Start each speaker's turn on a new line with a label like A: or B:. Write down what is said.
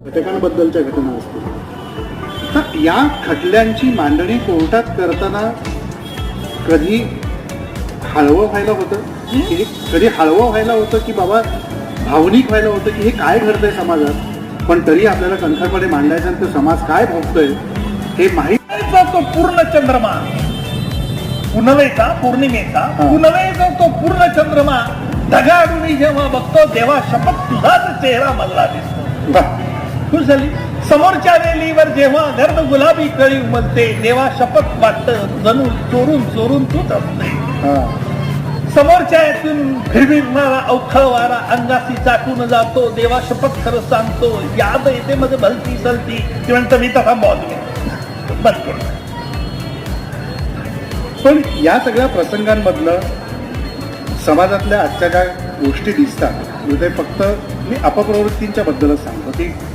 A: घटकांबद्दलच्या घटना असतील. तर या खटल्यांची मांडणी कोर्टात करताना कधी हळवं व्हायला होतं? की कधी हळवं व्हायला होतं की बाबा भावनिक व्हायला होतं की हे काय घडतंय समाजात? पण तरी आपल्याला कणखरपणे मांडायचं आणि तो समाज काय भोगतोय हे माहीत
B: तो पूर्ण चंद्रमा. पुनवेचा पौर्णिमेचा. पुनवेचा तो पूर्ण चंद्रमा. ढगाळून मी जेव्हा बघतो तेव्हा शपथ तुझाच चेहरा मला दिसतो. खुश झाली. समोरच्या रेलीवर जेव्हा गर्द गुलाबी कळी उमलते तेव्हा शपथ वाटत जणू चोरून चोरून तूच असते. समोरच्या यातून फिरविरणारा अवखळ वारा अंगाशी चाटून जातो देवा शपथ खरं सांगतो याद येते मध्ये भलती सलती ती म्हणतं मी तसा बॉल करू
A: पण या सगळ्या प्रसंगांमधलं समाजातल्या आजच्या ज्या गोष्टी दिसतात ते फक्त मी अपप्रवृत्तींच्या बद्दलच सांगतो. की